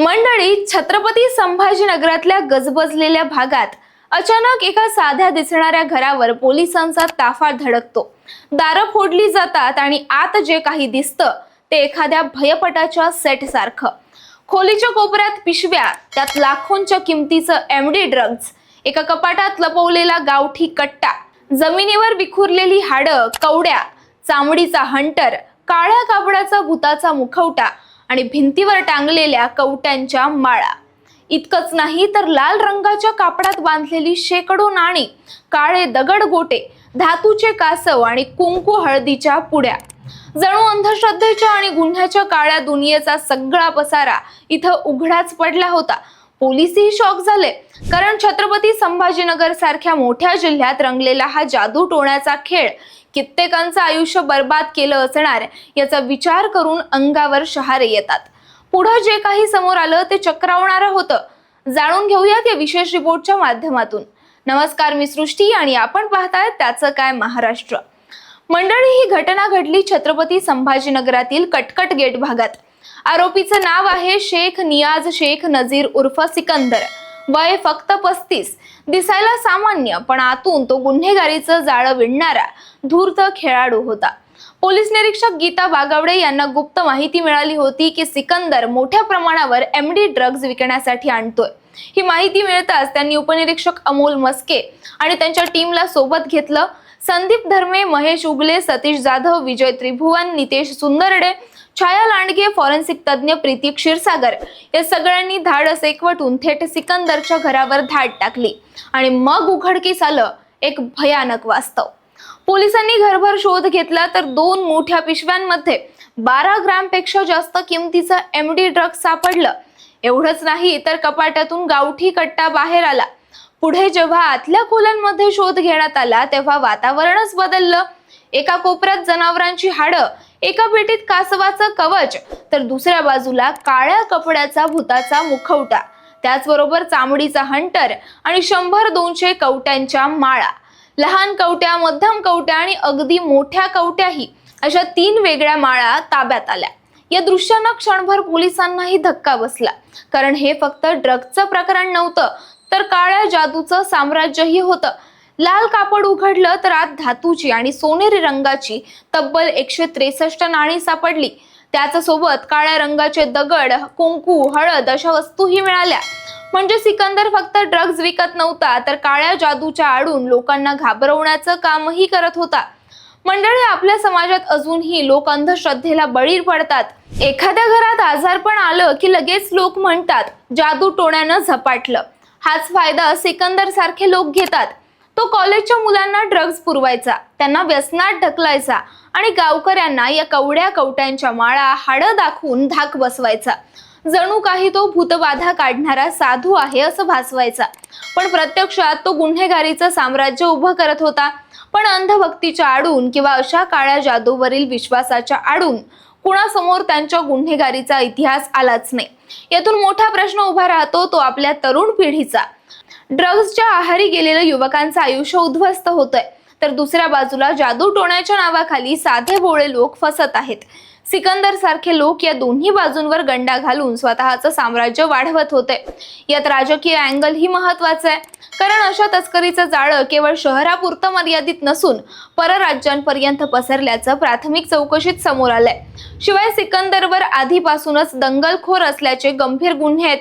मंडळी छत्रपती संभाजीनगरातल्या गजबजलेल्या भागात अचानक एका साध्या दिसणाऱ्या घरावर पोलिसांचा ताफा धडकतो. दारं फोडली जातात आणि आत जे काही दिसतं ते एखाद्या भयपटाच्या सेट सारखं खोलीच्या कोपऱ्यात पिशव्या त्यात लाखोंच्या किमतीचं एम डी ड्रग्ज एका कपाटात लपवलेला गावठी कट्टा जमिनीवर विखुरलेली हाडं कवड्या चामडीचा हंटर काळ्या कापडाचा भूताचा मुखवटा आणि भिंतीवर टांगलेल्या कवट्यांच्या माळा. इतकंच नाही तर लाल रंगाच्या कापडात बांधलेली शेकडो नाणी काळे दगड गोटे धातूचे कासव आणि कुंकू हळदीच्या पुड्या. जणू अंधश्रद्धेच्या आणि गुन्ह्याच्या काळ्या दुनियेचा सगळा पसारा इथं उघडाच पडला होता. पोलिसही शॉक झाले कारण छत्रपती संभाजीनगर सारख्या मोठ्या जिल्ह्यात रंगलेला हा जादू टोण्याचा खेळ कित्येकांचं आयुष्य बर्बाद केलं असणार याचा विचार करून अंगावर शहारे येतात. पुढं जे काही समोर आलं ते चक्रावणारं होतं. जाणून घेऊयात या विशेष रिपोर्टच्या माध्यमातून. नमस्कार मी सृष्टी आणि आपण पाहताय त्याचं काय महाराष्ट्र. मंडळी ही घटना घडली छत्रपती संभाजीनगरातील कटकट गेट भागात. आरोपीचं नाव आहे शेख नियाज शेख नजीर उर्फ सिकंदर. वय फक्त पस्तीस. दिसायला सामान्य पण आतून तो गुन्हेगारीचं जाळं विणणारा धूर्त खेळाडू होता. पोलीस निरीक्षक गीता बागावडे यांना गुप्त माहिती मिळाली होती की सिकंदर मोठ्या प्रमाणावर एम डी ड्रग्ज विकण्यासाठी आणतोय. ही माहिती मिळताच त्यांनी उपनिरीक्षक अमोल मस्के आणि त्यांच्या टीमला सोबत घेतलं. संदीप धर्मे महेश उगले सतीश जाधव विजय त्रिभुवन नितेश सुंदरडे छाया लांडगे फॉरेन्सिक तज्ज्ञ प्रीती क्षीरसागर या सगळ्यांनी धाडस एकवटून थेट सिकंदरच्या घरावर धाड टाकली. आणि मग उघडकीस आलं एक भयानक वास्तव. पोलिसांनी घरभर शोध घेतला तर दोन मोठ्या पिशव्यांमध्ये बारा ग्रॅमपेक्षा जास्त किमतीचं एमडी ड्रग सापडलं. एवढंच नाही तर कपाटातून गावठी कट्टा बाहेर आला. पुढे जेव्हा आतल्या खोल्यांमध्ये शोध घेण्यात आला तेव्हा वातावरणच बदललं. एका कोपऱ्यात जनावरांची हाडं एका पेटीत कासवाचं कवच तर दुसऱ्या बाजूला काळ्या कपड्याचा भूताचा मुखवटा. त्याचबरोबर चामडीचा हंटर आणि शंभर दोनशे कवट्यांच्या माळा. लहान कवट्या मध्यम कवट्या आणि अगदी मोठ्या कवट्याही अशा तीन वेगळ्या माळा ताब्यात आल्या. या दृश्यांना क्षणभर पोलिसांनाही धक्का बसला. कारण हे फक्त ड्रगचं प्रकरण नव्हतं तर काळ्या जादूचं साम्राज्यही होतं. लाल कापड उघडलं तर आत धातूची आणि सोनेरी रंगाची तब्बल एकशे त्रेसष्ट नाणी सापडली. त्याच सोबत काळ्या रंगाचे दगड कुंकू हळद अशा वस्तूही मिळाल्या. म्हणजे सिकंदर फक्त ड्रग्ज विकत नव्हता तर काळ्या जादूच्या आडून लोकांना घाबरवण्याचं कामही करत होता. मंडळी आपल्या समाजात अजूनही लोक अंधश्रद्धेला बळी पडतात. एखाद्या घरात आजारपण आलं की लगेच लोक म्हणतात जादू टोण्यानं झपाटलं. हाच फायदा सिकंदर सारखे लोक घेतात. तो कॉलेजच्या मुलांना ड्रग्ज पुरवायचा त्यांना व्यसनात ढकलायचा आणि गावकऱ्यांना या कवड्या कवट्यांच्या माळा हाडं दाखवून धाक बसवायचा. जणू काही तो भूतबाधा काढणारा साधू आहे असं भासवायचा. पण प्रत्यक्षात तो गुन्हेगारीचं साम्राज्य उभं करत होता. पण अंधभक्तीच्या आडून किंवा अशा काळ्या जादूवरील विश्वासाच्या आडून कुणासमोर त्यांच्या गुन्हेगारीचा इतिहास आलाच नाही. यातून मोठा प्रश्न उभा राहतो तो आपल्या तरुण पिढीचा. ड्रग्जच्या आहारी गेलेल्या युवकांचं आयुष्य उद्ध्वस्त होतंय. तर दुसऱ्या बाजूला जादू टोण्याच्या नावाखाली साधे भोळे लोक फसत आहेत. सिकंदर सारखे लोक या दोन्ही बाजूंवर गंडा घालून स्वतःचं साम्राज्य वाढवत होते. यात राजकीय अँगल ही महत्वाचं आहे. कारण अशा तस्करीचं जाळं केवळ शहरापुरतं मर्यादित नसून परराज्यांपर्यंत पसरल्याचं प्राथमिक चौकशीत समोर आलंय. शिवाय सिकंदरवर आधीपासूनच दंगलखोर असल्याचे गंभीर गुन्हे आहेत.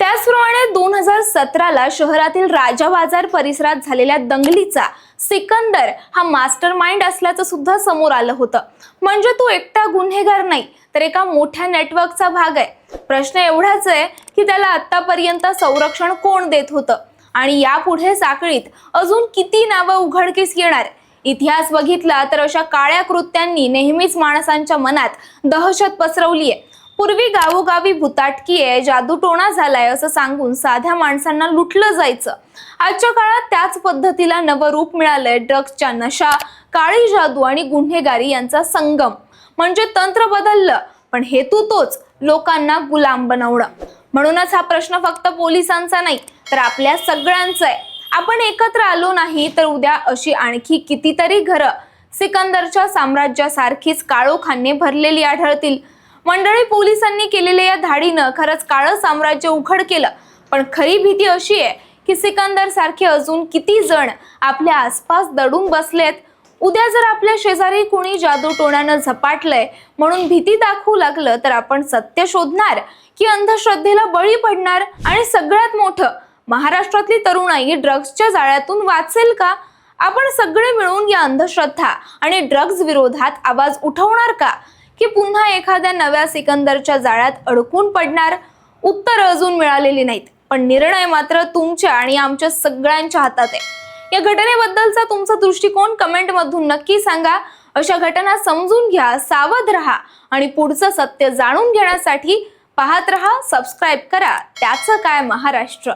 त्याचप्रमाणे दोन हजार सतराला शहरातील राजा बाजार परिसरात झालेल्या दंगलीचा सिकंदर हा मास्टर माइंड असल्याचं सुद्धा समोर आलं होतं. म्हणजे तो एकटा गुन्हेगार नाही तर एका मोठ्या नेटवर्कचा भाग आहे. प्रश्न एवढाच आहे की त्याला आतापर्यंत संरक्षण कोण देत होतं? आणि यापुढे साखळीत अजून किती नावं उघडकीस येणार? इतिहास बघितला तर अशा काळ्या कृत्यांनी नेहमीच माणसांच्या मनात दहशत पसरवली आहे पूर्वी गावोगावी भुताटकी आहे जादूटोणा झालाय असं सांगून साध्या माणसांना लुटलं जायचं. आजच्या काळात त्याच पद्धतीला नवं रूप मिळालंय ड्रग्सच्या नशा काळी जादू आणि गुन्हेगारी यांचा संगम. म्हणजे तंत्र बदललं पण हेतू तोच लोकांना गुलाम बनवणं. म्हणूनच हा प्रश्न फक्त पोलिसांचा नाही तर आपल्या सगळ्यांचा आहे. आपण एकत्र आलो नाही तर उद्या अशी आणखी कितीतरी घरं सिकंदरच्या साम्राज्यासारखीच काळोखाने भरलेली आढळतील. मंडळी पोलिसांनी केलेल्या या धाडीनं खरंच काळं साम्राज्य उघड केलं. पण खरी भीती अशी आहे की सिकंदर सारखे अजून किती जण आपल्या आसपास दडून बसलेत. उद्या जर आपल्या शेजारी कुणी जादू टोण्यानं झपाटलंय म्हणून भीती दाखवू लागलं तर आपण सत्य शोधणार की अंधश्रद्धेला बळी पडणार आणि सगळ्यात मोठं महाराष्ट्रातली तरुणाई ड्रग्सच्या जाळ्यातून वाचेल का? आपण सगळे मिळून या अंधश्रद्धा आणि ड्रग्ज विरोधात आवाज उठवणार का? की पुन्हा एखाद्या नव्या सिकंदरच्या जाळ्यात अडकून पडणार? उत्तर अजून मिळालेली नाहीत. पण निर्णय मात्र तुमच्या आणि आमच्या सगळ्यांच्या हातात आहे. या घटनेबद्दलचा तुमचा दृष्टिकोन कमेंट मधून नक्की सांगा. अशा घटना समजून घ्या सावध राहा आणि पुढचं सत्य जाणून घेण्यासाठी पाहत रहा सबस्क्राईब करा. त्याचं काय महाराष्ट्र?